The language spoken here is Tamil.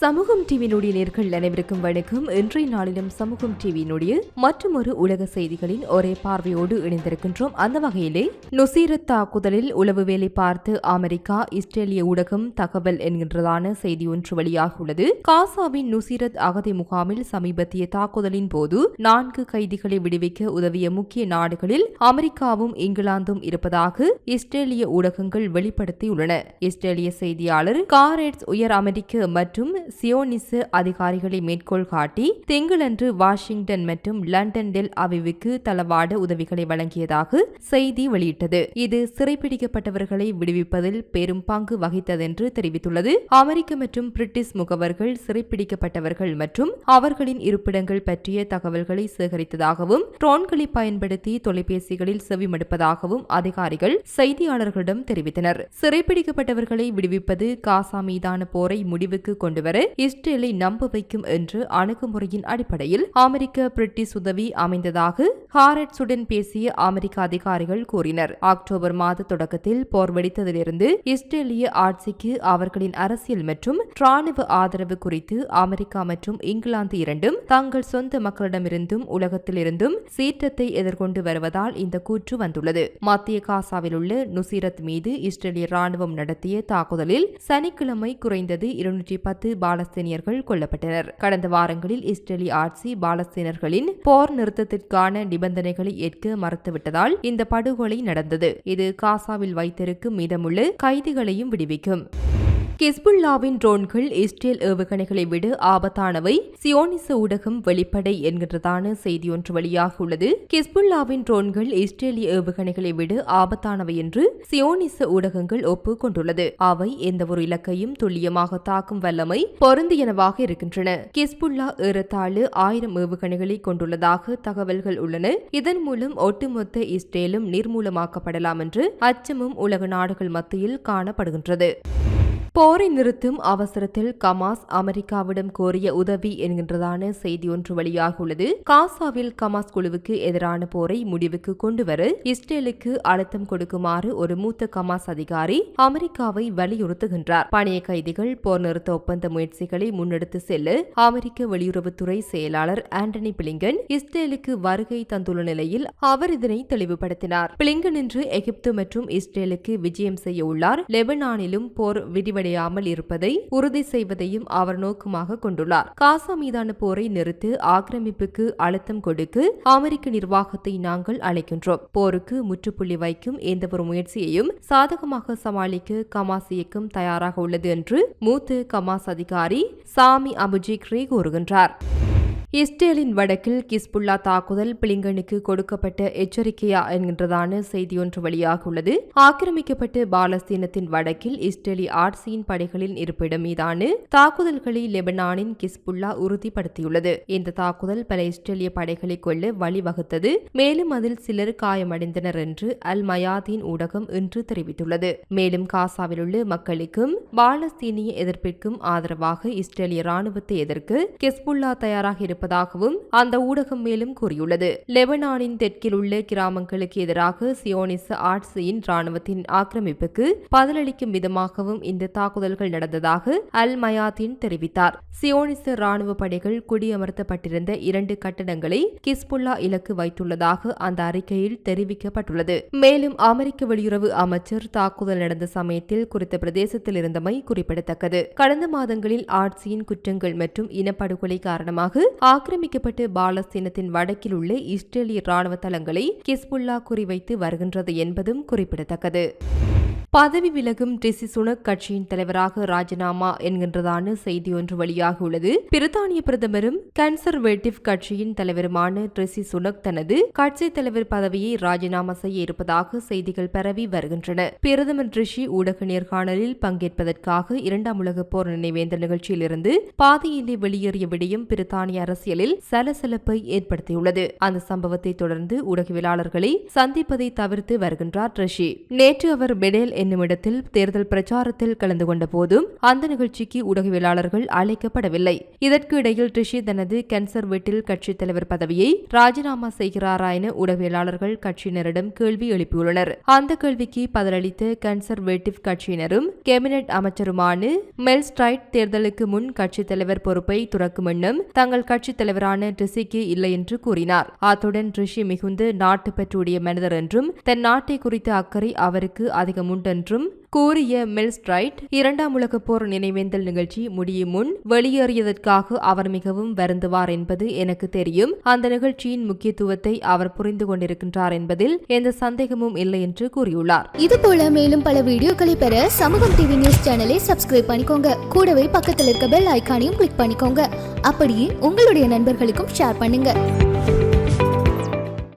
சமூகம் டிவியினுடைய நேர்கள் அனைவருக்கும் வணக்கம். இன்றைய நாளிலும் சமூகம் டிவியினுடைய மற்றும் ஒரு உலக செய்திகளின் ஒரே பார்வையோடு இணைந்திருக்கின்றோம். அந்த வகையிலே நுசீரத் தாக்குதலில் உளவு வேலை பார்த்து அமெரிக்கா இஸ்ரேலிய ஊடகம் தகவல் என்கின்றதான செய்தி ஒன்று வெளியாகியுள்ளது காசாவின் நுசீரத் அகதி முகாமில் சமீபத்திய தாக்குதலின் போது நான்கு கைதிகளை விடுவிக்க உதவிய முக்கிய நாடுகளில் அமெரிக்காவும் இங்கிலாந்தும் இருப்பதாக இஸ்ரேலிய ஊடகங்கள் வெளிப்படுத்தியுள்ளன. இஸ்ரேலிய செய்தியாளர் காரேட்ஸ் உயர் அமெரிக்க மற்றும் சியோனிச அதிகாரிகளை மேற்கோள் காட்டி திங்களன்று வாஷிங்டன் மற்றும் லண்டன் டெல் அவிவுக்கு தளவாட உதவிகளை வழங்கியதாக செய்தி வெளியிட்டது. இது சிறைப்பிடிக்கப்பட்டவர்களை விடுவிப்பதில் பெரும் பங்கு வகித்ததென்று தெரிவித்துள்ளது. அமெரிக்க மற்றும் பிரிட்டிஷ் முகவர்கள் சிறைப்பிடிக்கப்பட்டவர்கள் மற்றும் அவர்களின் இருப்பிடங்கள் பற்றிய தகவல்களை சேகரித்ததாகவும் ட்ரோன்களை பயன்படுத்தி தொலைபேசிகளில் செவிமடுப்பதாகவும் அதிகாரிகள் செய்தியாளர்களிடம் தெரிவித்தனர். சிறைப்பிடிக்கப்பட்டவர்களை விடுவிப்பது காசா மீதான போரை முடிவுக்கு கொண்டுவர இஸ்ரேலை நம்ப வைக்கும் என்று அணுகுமுறையின் அடிப்படையில் அமெரிக்க பிரிட்டிஷ் உதவி அமைந்ததாக ஹாரட்ஸுடன் பேசிய அமெரிக்க அதிகாரிகள் கூறினர். அக்டோபர் மாத தொடக்கத்தில் போர் வெடித்ததிலிருந்து இஸ்ரேலிய ஆட்சிக்கு அவர்களின் அரசியல் மற்றும் ராணுவ ஆதரவு குறித்து அமெரிக்கா மற்றும் இங்கிலாந்து இரண்டும் தங்கள் சொந்த மக்களிடமிருந்தும் உலகத்திலிருந்தும் சீற்றத்தை எதிர்கொண்டு வருவதால் இந்த கூற்று வந்துள்ளது. மத்திய காசாவில் உள்ள நுசீரத் மீது இஸ்ரேலிய ராணுவம் நடத்திய தாக்குதலில் சனிக்கிழமை குறைந்தது இருநூற்றி பத்து பாலஸ்தீனியர்கள் கொல்லப்பட்டனர். கடந்த வாரங்களில் இஸ்ரேலி ஆட்சி பாலஸ்தீனர்களின் போர் நிறுத்தத்திற்கான நிபந்தனைகளை ஏற்க மறுத்துவிட்டதால் இந்த படுகொலை நடந்தது. இது காசாவில் வைத்திருக்கும் மீதமுள்ள கைதிகளையும் விடுவிக்கும். கிஸ்புல்லாவின் ட்ரோன்கள் இஸ்ரேல் ஏவுகணைகளை விட ஆபத்தானவை. சியோனிச ஊடகம் வெளிப்படை என்கின்றதான செய்தி ஒன்று வெளியாகியுள்ளது கிஸ்புல்லாவின் ட்ரோன்கள் இஸ்ரேலிய ஏவுகணைகளை விட ஆபத்தானவை என்று சியோனிச ஊடகங்கள் ஒப்புக்கொண்டுள்ளது. அவை எந்தவொரு இலக்கையும் துல்லியமாக தாக்கும் வல்லமை பொருந்தியனவாக இருக்கின்றன. கிஸ்புல்லா ஏறத்தாழு ஆயிரம் ஏவுகணைகளை கொண்டுள்ளதாக தகவல்கள் உள்ளன. இதன் மூலம் ஒட்டுமொத்த இஸ்ரேலும் நிர்மூலமாக்கப்படலாம் என்று அச்சமும் உலக நாடுகள் மத்தியில் காணப்படுகின்றது. போரை நிறுத்தும் அவசரத்தில் கமாஸ் அமெரிக்காவிடம் கோரிய உதவி என்கின்றதான செய்தி ஒன்று வெளியாகியுள்ளது காசாவில் கமாஸ் குழுவுக்கு எதிரான போரை முடிவுக்கு கொண்டுவர இஸ்ரேலுக்கு அழுத்தம் கொடுக்குமாறு ஒரு மூத்த கமாஸ் அதிகாரி அமெரிக்காவை வலியுறுத்துகின்றார். பணைய கைதிகள் போர் நிறுத்த ஒப்பந்த முயற்சிகளை முன்னெடுத்து செல்ல அமெரிக்க வெளியுறவுத்துறை செயலாளர் ஆண்டனி பிளிங்கன் இஸ்ரேலுக்கு வருகை தந்துள்ள நிலையில் அவர் இதனை தெளிவுபடுத்தினார். பிளிங்கன் இன்று எகிப்து மற்றும் இஸ்ரேலுக்கு விஜயம் செய்ய உள்ளார். லெபனானிலும் போர் விரிவடை முடிவடையாமல் இருப்பதை உறுதி செய்வதையும் அவர் நோக்கமாக கொண்டுள்ளார். காசா மீதான போரை நிறுத்து ஆக்கிரமிப்புக்கு அழுத்தம் கொடுக்க அமெரிக்க நிர்வாகத்தை நாங்கள் அழைக்கின்றோம். போருக்கு முற்றுப்புள்ளி வைக்கும் எந்தவொரு முயற்சியையும் சாதகமாக சமாளிக்க கமாஸ் இயக்கம் தயாராக உள்ளது என்று மூத்த கமாஸ் அதிகாரி சாமி அபுஜிக்ரே கூறுகின்றார். இஸ்ரேலின் வடக்கில் கிஸ்புல்லா தாக்குதல் பிளிங்கனுக்கு கொடுக்கப்பட்ட எச்சரிக்கையா என்கின்றதான செய்தி ஒன்று வெளியாகியுள்ளது ஆக்கிரமிக்கப்பட்ட பாலஸ்தீனத்தின் வடக்கில் இஸ்ரேலி ஆட்சியின் படைகளின் இருப்பிடம் மீதான தாக்குதல்களை லெபனானின் கிஸ்புல்லா உறுதிப்படுத்தியுள்ளது. இந்த தாக்குதல் பல இஸ்ரேலிய படைகளை கொள்ள வழிவகுத்தது. மேலும் அதில் சிலர் காயமடைந்தனர் என்று அல் மயாதீன் ஊடகம் இன்று தெரிவித்துள்ளது. மேலும் காசாவில் உள்ள மக்களுக்கும் பாலஸ்தீனிய எதிர்ப்பிற்கும் ஆதரவாக இஸ்ரேலிய ராணுவத்தை எதிர்க்க கிஸ்புல்லா தயாராக இருப்ப இருப்பதாகவும் அந்த ஊடகம் மேலும் கூறியுள்ளது. லெபனானின் தெற்கில் உள்ள கிராமங்களுக்கு எதிராக சியோனிச ஆட்சியின் ராணுவத்தின் ஆக்கிரமிப்புக்கு பதிலளிக்கும் விதமாகவும் இந்த தாக்குதல்கள் நடந்ததாக அல் மயாத்தின் தெரிவித்தார். சியோனிச ராணுவ படைகள் குடியமர்த்தப்பட்டிருந்த இரண்டு கட்டடங்களை கிஸ்புல்லா இலக்கு வைத்துள்ளதாக அந்த அறிக்கையில் தெரிவிக்கப்பட்டுள்ளது. மேலும் அமெரிக்க வெளியுறவு அமைச்சர் தாக்குதல் நடந்த சமயத்தில் குறித்த பிரதேசத்தில் இருந்தமை குறிப்பிடத்தக்கது. கடந்த மாதங்களில் ஆட்சியின் குற்றங்கள் மற்றும் இனப்படுகொலை காரணமாக ஆக்கிரமிக்கப்பட்ட பாலஸ்தீனத்தின் வடக்கில் உள்ள இஸ்ரேலிய ராணுவ தளங்களை கிஸ்புல்லா குறிவைத்து வருகின்றது என்பதும் குறிப்பிடத்தக்கது. பதவி விலகும் ரிசி சுனக் கட்சியின் தலைவராக ராஜினாமா என்கின்றதான செய்தி ஒன்று வெளியாகியுள்ளது. பிரித்தானிய பிரதமரும் கன்சர்வேட்டிவ் கட்சியின் தலைவருமான ரிசி சுனக் தனது கட்சி தலைவர் பதவியை ராஜினாமா செய்ய இருப்பதாக செய்திகள் பரவி வருகின்றன. பிரதமர் ரிஷி ஊடக நேர்காணலில் பங்கேற்பதற்காக இரண்டாம் உலக போர் நினைவேந்த நிகழ்ச்சியிலிருந்து பாதையிலே வெளியேறிய விடயம் பிரித்தானிய அரசியலில் சலசலப்பை ஏற்படுத்தியுள்ளது. அந்த சம்பவத்தை தொடர்ந்து ஊடகவியலாளர்களை சந்திப்பதை தவிர்த்து வருகின்றார் ரிஷி நேற்று அவர் பெடேல் என்னுமிடத்தில் தேர்தல் பிரச்சாரத்தில் கலந்து கொண்ட போதும் அந்த நிகழ்ச்சிக்கு ஊடகவியலாளர்கள் அழைக்கப்படவில்லை. இதற்கு இடையில் ரிஷி தனது கன்சர்வேட்டிவ் கட்சித் தலைவர் பதவியை ராஜினாமா செய்கிறாரா என ஊடகவியலாளர்கள் கட்சியினரிடம் கேள்வி எழுப்பியுள்ளனர். அந்த கேள்விக்கு பதிலளித்த கன்சர்வேட்டிவ் கட்சியினரும் கேபினெட் அமைச்சருமான மெல்ஸ்ட்ரைட் தேர்தலுக்கு முன் கட்சித் தலைவர் பொறுப்பை துறக்கும் எண்ணம் தங்கள் கட்சித் தலைவரான ரிஷிக்கு இல்லை என்று கூறினார். அத்துடன் ரிஷி மிகுந்த நாட்டுப்பற்றுடைய மனிதர் என்றும் தன் நாட்டை குறித்த அக்கறை அவருக்கு அதிகம் உண்டு என்றும் கூறிய மெல்ஸ்ட்ரைட் இரண்டாம் உலகப் போர் நினைவேந்தல் நிகழ்ச்சி முடியும் முன் வெளியேறியதற்காக அவர் மிகவும் வருந்துவார் என்பது எனக்கு தெரியும். அந்த நிகழ்ச்சியின் முக்கியத்துவத்தை அவர் புரிந்து கொண்டிருக்கின்றார் என்பதில் எந்த சந்தேகமும் இல்லை என்று கூறியுள்ளார். இது போல மேலும் பல வீடியோக்களை பெற சமூகம் டிவி நியூஸ் சேனலை சப்ஸ்கிரைப் பண்ணிக்கோங்க. கூடவே பக்கத்தில் இருக்க பெல் ஐகானையும் கிளிக் பண்ணிக்கோங்க. அப்படியே உங்களுடைய நண்பர்களுக்கும் ஷேர் பண்ணுங்க.